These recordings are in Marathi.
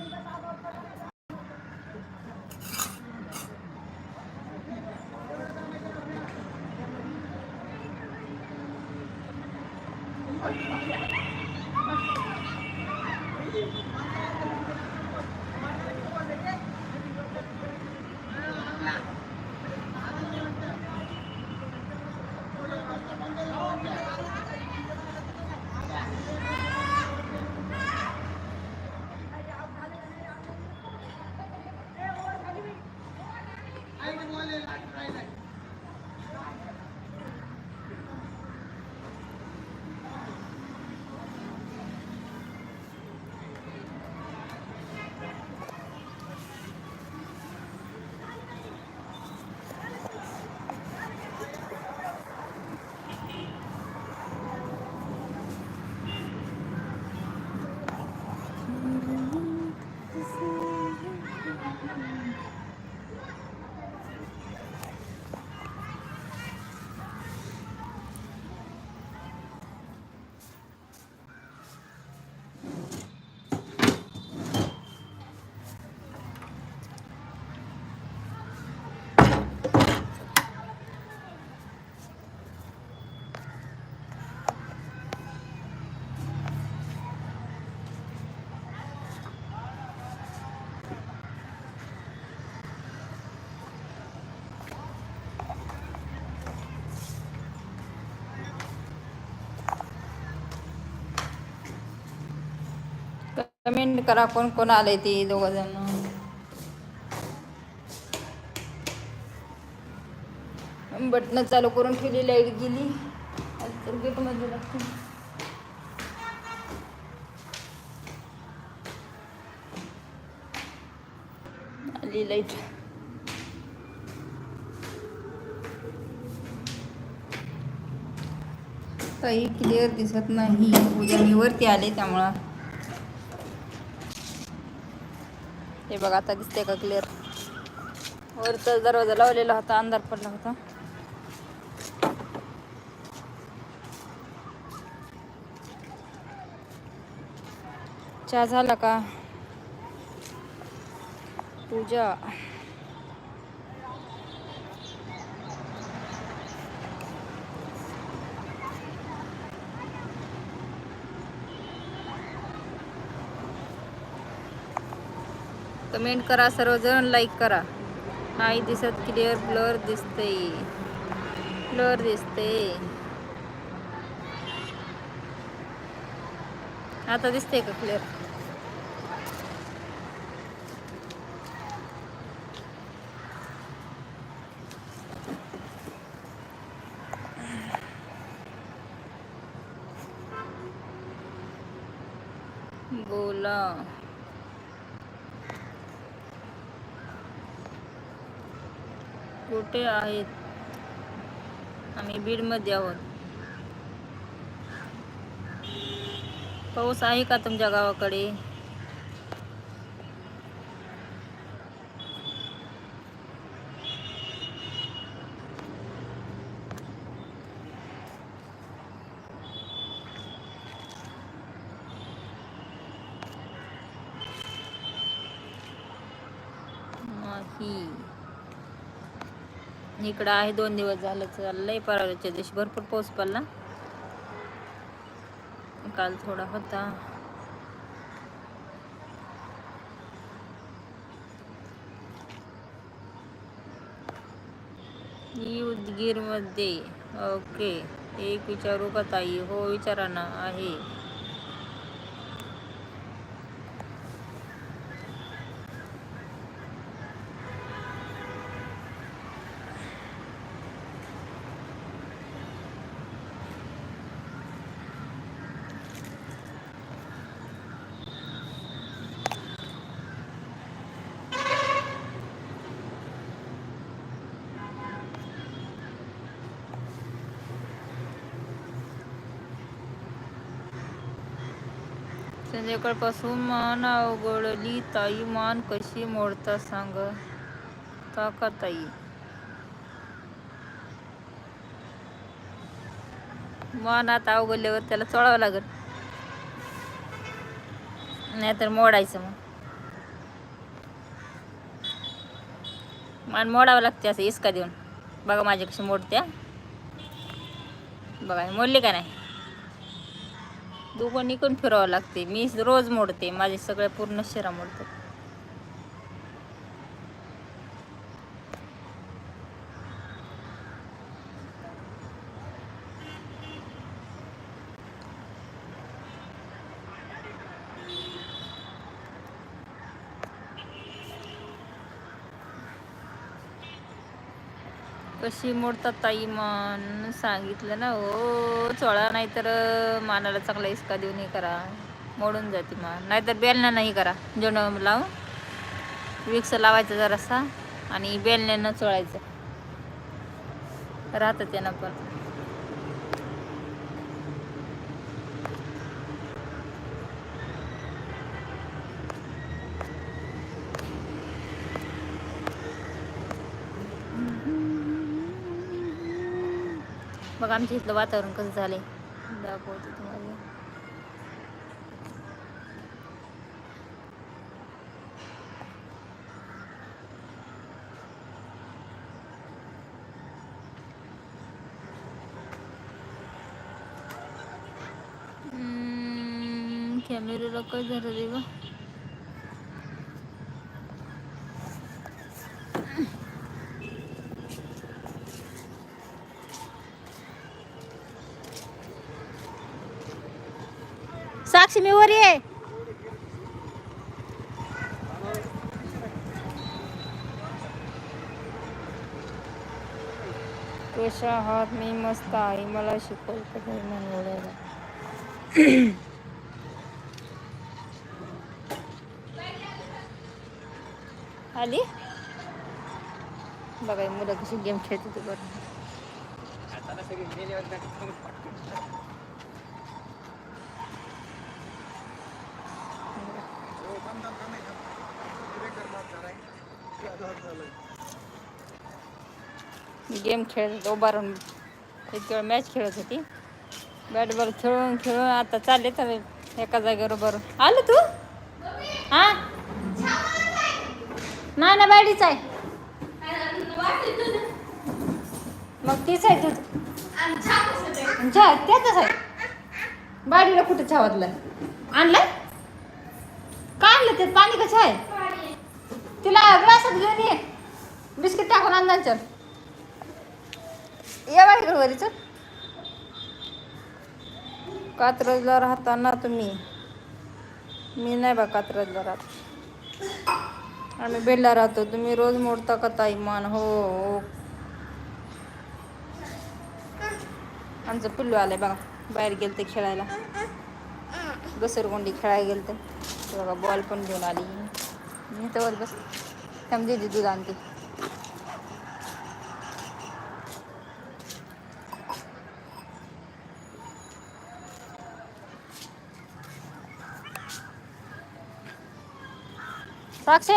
happening. कमेंट करा कोण कोण आले ते दोघ जण बटन चालू करून ठेवली लाइट गेली. तर गेटमध्ये लागते आली लाइट. काही क्लिअर दिसत नाही. उद्या मी वरती आले त्यामुळं. हे बघा आता दिसते का क्लिअर वरचा दरवाजा लावलेला होता अंधार पडला होता. चहा झाला का? पूजा. कमेंट करा सर्वजण लाईक करा. नाही दिसत क्लिअर ब्लर दिसते. ब्लर दिसते. आता दिसते का क्लिअर बोला. कुठे आहेत? आम्ही बीडमध्ये आहोत. पाऊस आहे का तुमच्या गावाकडे? नाही. इकडं आहे दोन दिवस झालं चाललंय. परवाच्या दिवशी भरपूर पाऊस पडला. काल थोडा होता. उदगीरमध्ये ओके. एक विचारू का ताई? हो विचारा ना. आहे. म्हणजे संध्याकाळपासून मान अवघडली ताई मान कशी मोडता सांग ताका ताई? मान आता अवघडल्यावर त्याला चोळावं लागेल. नाहीतर मोडायचं मग. मान मोडावं लागते असं इसका देऊन. बघा माझ्या कशी मोडत्या. बघा मोडली का नाही? दोघं निघून फिरावं लागते. मी रोज मोडते. माझे सगळे पूर्ण शिरा मोडतात. कशी मोडतात ताई म्हणून सांगितलं ना हो. चोळा नाहीतर मानाला चांगला इसका देऊन हे करा. मोडून जाते मान नाहीतर बेलना नाही करा. जेवण लावून विक्स लावायचा जरासा. आणि बेलण्यानं चोळायचं. राहतं त्यांना पण. मग आमच्या इथलं वातावरण कसं झालंय. दाखवते तुम्हाला. कॅमेऱ्याला काय झालं रे बा? साक्षी मी वर ये कशा आहात? मी मस्त आहे. मला शिकवल कधी मनवडायला आली? बघा मुलं कशी गेम खेळते ते बरं गेम खेळत उभारून एक वेळ मॅच खेळत होती. बॅट बॉल खेळून खेळून आता चालले तर एका जागेवर बरं आलं तू? हा? नाही ना बॅडीच आहे. मग तीच आहे तू. चहा त्याच आहे? बाडीला कुठं छावातलं आणलं आणलं ते पाणी कसं आहे? तिला ग्लासात घेऊन ये. बिस्किट टाकून आणलं चल या बाहेर चल कात्रजला राहताना तुम्ही. मी नाही बा कात्रजला राहत. आम्ही बेडला राहतो. तुम्ही रोज मोडता का ताई मान? हो हो. आमचं पिल्लू आलंय बघा. बाहेर गेलते खेळायला. घसरगुंडी खेळायला गेलते. बघा बॉल पण घेऊन आली. मी तर बस समजे दूध आणते. साक्षी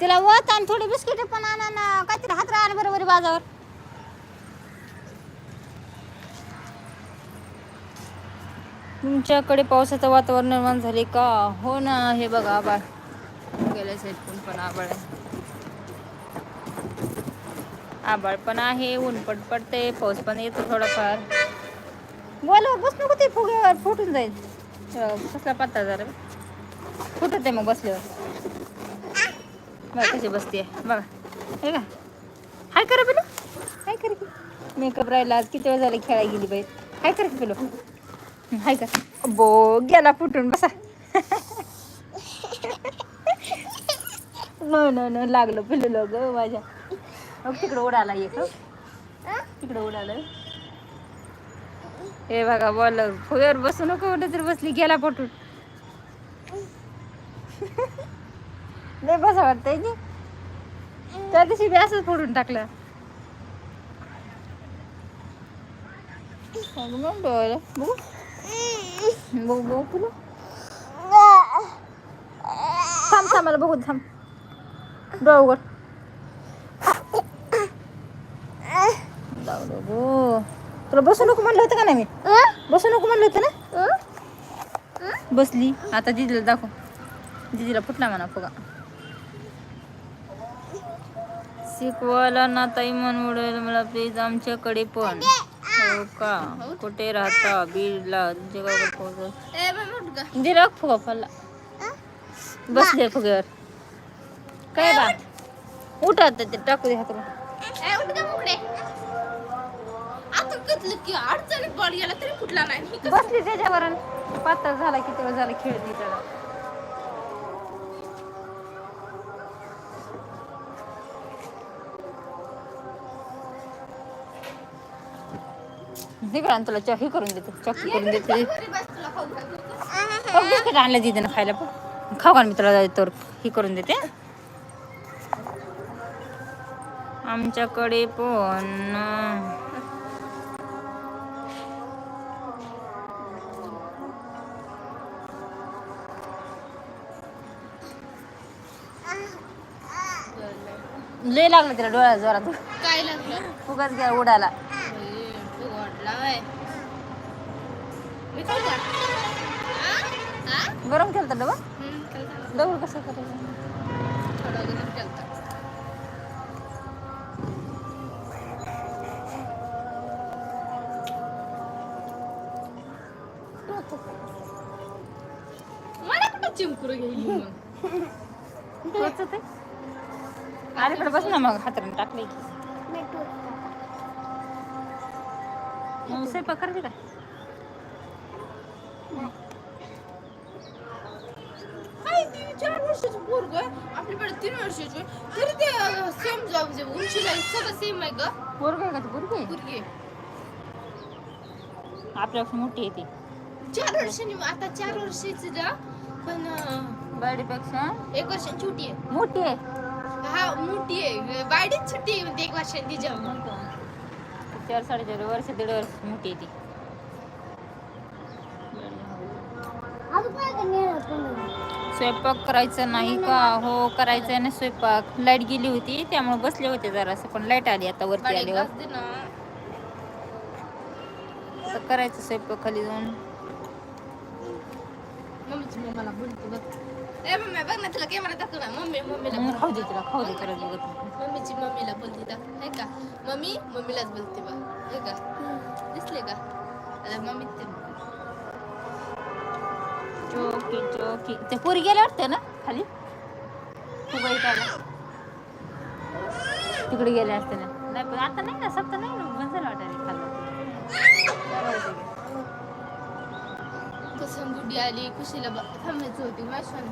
तिला वत आणि थोडी बिस्किटे पण आणा ना काहीतरी हात राहा बरोबर बाजावर तुमच्याकडे पावसाचं वातावरण निर्माण झाले का? हो ना हे बघा आबाळ गेल्या साईड पण आबाळ आहे. आबाळ पण आहे ऊन पण पडते पाऊस पण येतो थोडाफार. बोल बस नको ते फुग्यावर फुटून जाईल. कसला पत्ता जरा फुटत आहे मग बसल्यावर. बघा कशी बसते बघा. हे का हाय करा पिलो. हाय कर की. मेकअप राहिला आज किती वेळ झाले खेळायला गेली बाई? हाय कर की पिलो. हाय का? बो गेला फुटून बसा. न न न लागलं पिलो ग माझ्या. मग तिकडं उडाला एक तिकडं उडालं. हे बघा बोल फुग्यावर बसू नको कुठे तरी बसली गेला पटून नाही बसा वाटतंय की त्या दिवशी मी असंच फोडून टाकलं. मग बरं बघू. बघू बघू तुला. थांब थांब मला बघू थांब. डोळा उघड. तुला बसू नको म्हणलं होतं का नाही मी? बसू नको म्हणलं होतं ना? बसली. आता दिदीला दाखव. दिदीला फुटला म्हणा फुगा. शिकवायला ना ताई म्हणून उडेल मला प्लीज आमच्याकडे पण. हो का? कुठे राहता? बीडला. का दिला फुगा फल्ला बसले फुग्यावर काय बा? उठा. आता ते टाकू दे हे कसं? बसली त्याच्यावर पातळ झाला किती वेळ झाला खेळत नाही त्याला. तिकडे तुला चॉकी करून देते चॉकी करून देते. बिस्किट आणलं तिथे ना खायला पण. खाऊ का मी तुला तर ही करून देते आमच्याकडे पण लय लागलं तिला डोळ्याला जोरात. काय लागलं? फुगाच गेला उडाला ए, तू ओढला व्हय. मी खाऊ का? आ? आ? गरम केलं डबा हम्म, काय झालं? दगड कसं करायचं थोडा गरम केलता. मला कुठं चिमकुर घेईल मग टोचत आहे अलीकडे बस ना मग हाताने टाकले की मग स्वयंपाक करायची काय वर्षाची पोरग आपल्याकडे तीन वर्षाची आहे. तरी ते सेम जॉब म्हणजे उंचीला सगळं सेम आहे ग पोरग आहे का ती पोरगी आहे? पोरगी आपल्यापेक्षा मोठी आहे ती चार वर्षांनी आता चार वर्षाची जा पण बायडीपेक्षा एक वर्षांची छोटी आहे मोठी आहे हा मोठी आहे बायडीच छोटी आहे म्हणते एक वर्षांची जा चार साडेचार वर्ष दीड वर्ष मोठी आहे स्वयंपाक करायचा नाही का? हो करायचा आहे ना स्वयंपाक. लाइट गेली होती त्यामुळे बसले होते जरासं पण लाइट आली आता वरती आल्यावर. करायचं स्वयंपाक खाली जाऊन. मम्मीची मम्माला बोलते बघ. ए मम्मी बघ ना तुला कॅमेरा दाखव ना. मम्मी मम्मीला मग बोल. खाऊ दे तिला खाऊ दे करत बघत नाही. मम्मीची मम्मीला बोलते आहे का? मम्मी मम्मीलाच बोलते बघ. आहे का? दिसले का? मम्मी ते ते पुरी गेले वाटतं ना खाली? फुगाई त्याला तिकडे गेले असते ना. नाही पण आता नाही ना सप्त नाही ना बंद झालं वाटायला खाल्लं कसं आली खुशीला ब- थांबायचं होती माशाने